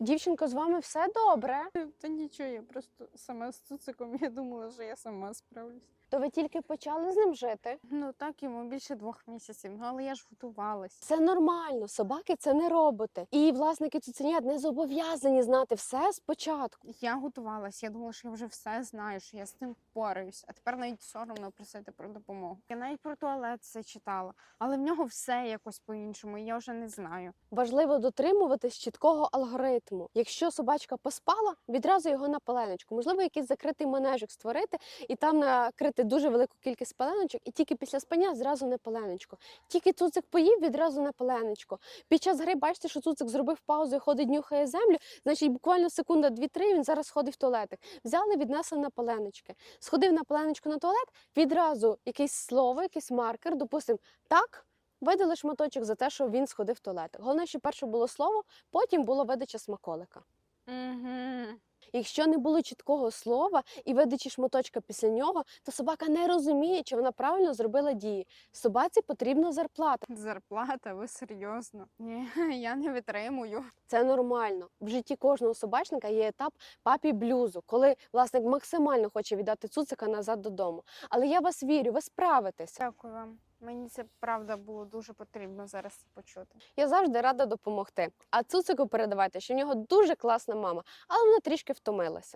Дівчинко, з вами все добре? Та нічого, я просто сама з цуциком, я думала, що я сама справлюсь. То ви тільки почали з ним жити? Ну так, йому більше двох місяців, ну але я ж готувалась. Це нормально. Собаки це не роботи. І власники цуценят не зобов'язані знати все спочатку. Я готувалась, я думала, що я вже все знаю, що я з цим впораюсь. А тепер навіть соромно просити про допомогу. Я навіть про туалет це читала, але в нього все якось по-іншому, і я вже не знаю. Важливо дотримуватись чіткого алгоритму. Якщо собачка поспала, відразу його на пеленочку. Можливо, якийсь закритий манежик створити і там накрити дуже велику кількість пеленочок, і тільки після спання зразу на пеленочку. Тільки цуцик поїв, відразу на пеленочку. Під час гри бачите, що цуцик зробив паузу і ходить, нюхає землю. Значить, буквально секунда, дві-три він зараз ходить в туалетик. Взяли, віднесли на пеленочки. Сходив на пеленочку на туалет, відразу якесь слово, якийсь маркер, допустимо, так. Видали шматочок за те, що він сходив в туалет. Головне, що перше було слово, потім було видача смаколика. Угу. Якщо не було чіткого слова і видачі шматочка після нього, то собака не розуміє, чи вона правильно зробила дії. Собаці потрібна зарплата. Зарплата, ви серйозно? Ні, я не витримую. Це нормально. В житті кожного собачника є етап папі блюзу, коли власник максимально хоче віддати цуцика назад додому. Але я вас вірю, ви справитеся. Дякую вам. Мені це правда було дуже потрібно зараз почути. Я завжди рада допомогти. А цуцику передавайте, що в нього дуже класна мама, але вона трішки втомилася.